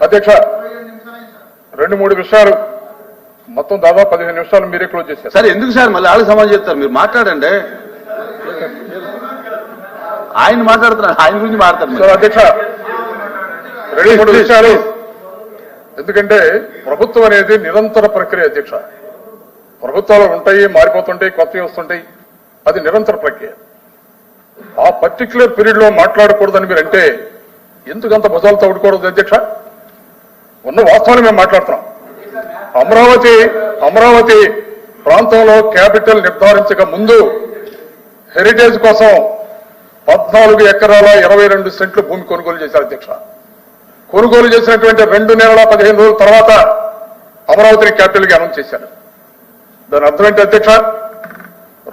అధ్యక్ష రెండు మూడు విషయాలు. మొత్తం దాదాపు పదిహేను నిమిషాలు మీరే క్లోజ్ చేశారు. సరే ఎందుకు సార్? మళ్ళీ వాళ్ళకి సమాధానం చెప్తారు. మీరు మాట్లాడండి. ఆయన మాట్లాడుతున్నారు. ఆయన గురించి మాట్లాడతారు సార్ అధ్యక్ష రెండు మూడు విషయాలు. ఎందుకంటే ప్రభుత్వం అనేది నిరంతర ప్రక్రియ అధ్యక్ష. ప్రభుత్వాలు ఉంటాయి మారిపోతుంటాయి కొత్తవి వస్తుంటాయి. అది నిరంతర ప్రక్రియ. ఆ పర్టికులర్ పీరియడ్లో మాట్లాడకూడదని మీరు అంటే ఎందుకు అంత భుజాలు తవ్వుకోవడదు అధ్యక్ష? ఉన్న వాస్తవాన్ని మేము మాట్లాడుతున్నాం. అమరావతి అమరావతి ప్రాంతంలో క్యాపిటల్ నిర్ధారించక ముందు హెరిటేజ్ కోసం పద్నాలుగు ఎకరాల ఇరవై రెండు సెంట్లు భూమి కొనుగోలు చేశారు అధ్యక్ష. కొనుగోలు చేసినటువంటి రెండు నెలల పదిహేను రోజుల తర్వాత అమరావతిని క్యాపిటల్గా అనౌన్స్ చేశారు. దాని అర్థం ఏంటి అధ్యక్ష?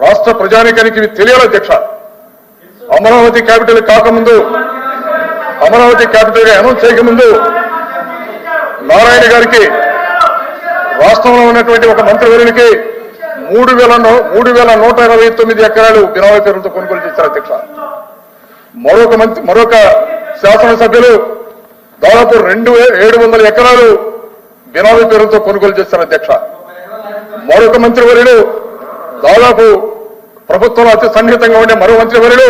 రాష్ట్ర ప్రజానికానికి ఇది తెలియాలి అధ్యక్ష. అమరావతి క్యాపిటల్ కాకముందు అమరావతి క్యాపిటల్గా అనౌన్స్ చేయకముందు నారాయణ గారికి రాష్ట్రంలో ఉన్నటువంటి ఒక మంత్రివర్యునికి మూడు వేల మూడు వేల నూట ఇరవై తొమ్మిది ఎకరాలు బినామీ పేరుతో కొనుగోలు చేశారు అధ్యక్ష. మరొక మంత్రి మరొక శాసనసభ్యులు దాదాపు రెండు ఏడు వందల ఎకరాలు బినామీ పేరుతో కొనుగోలు చేశారు అధ్యక్ష. మరొక మంత్రివర్యులు దాదాపు ప్రభుత్వంలో అతి సన్నిహితంగా ఉండే మరో మంత్రివర్యులు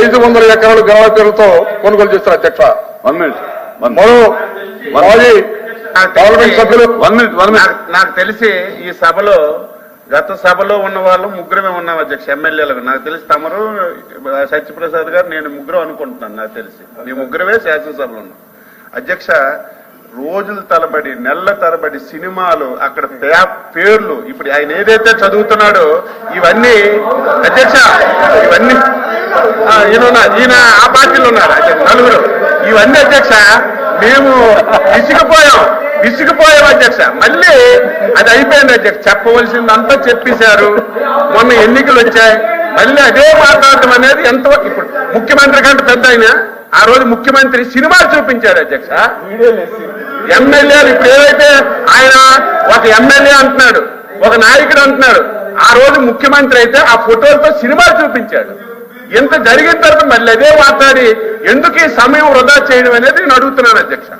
ఐదు వందల ఎకరాలు బినామీ పేరుతో కొనుగోలు చేశారు అధ్యక్ష. మరో మాజీ పార్లమెంట్ సభ్యులు వన్ మినిట్ వన్ మినిట్. నాకు- తెలిసి ఈ సభలో గత సభలో ఉన్న వాళ్ళు ముగ్గురమే ఉన్నాం అధ్యక్ష ఎమ్మెల్యేలకు నాకు తెలిసి తమరు సత్యప్రసాద్ గారు నేను ముగ్గురు అనుకుంటున్నాను నాకు తెలిసి. మీ ముగ్గురమే శాసనసభలో ఉన్నాం. అధ్యక్ష రోజుల తరబడి నెలల తరబడి సినిమాలు అక్కడ పేర్లు ఇప్పుడు ఆయన ఏదైతే చదువుతున్నాడో ఇవన్నీ అధ్యక్ష ఇవన్నీ ఈయన. ఈయన ఆ పార్టీలో ఉన్నారు. అధ్యక్ష నలుగురు. ఇవన్నీ అధ్యక్ష మేము విసిగిపోయాం. విసిగిపోయాం అధ్యక్ష. మళ్ళీ అది అయిపోయింది అధ్యక్ష. చెప్పవలసిందంతా చెప్పేశారు. మొన్న ఎన్నికలు వచ్చాయి. మళ్ళీ అదే మాట్లాడటం అనేది ఎంత ఇప్పుడు ముఖ్యమంత్రి కంటే పెద్ద ఆయన. ఆ రోజు ముఖ్యమంత్రి సినిమా చూపించాడు అధ్యక్ష. ఎమ్మెల్యేలు ఇప్పుడు ఏదైతే ఆయన ఒక ఎమ్మెల్యే అంటున్నాడు ఒక నాయకుడు అంటున్నాడు ఆ రోజు ముఖ్యమంత్రి అయితే ఆ ఫోటోలతో సినిమా చూపించాడు. ఇంత జరిగిన తర్వాత మళ్ళీ అదే మాట్లాడి ఎందుకు ఈ సమయం వృధా చేయడం అనేది నేను అడుగుతున్నాను అధ్యక్ష.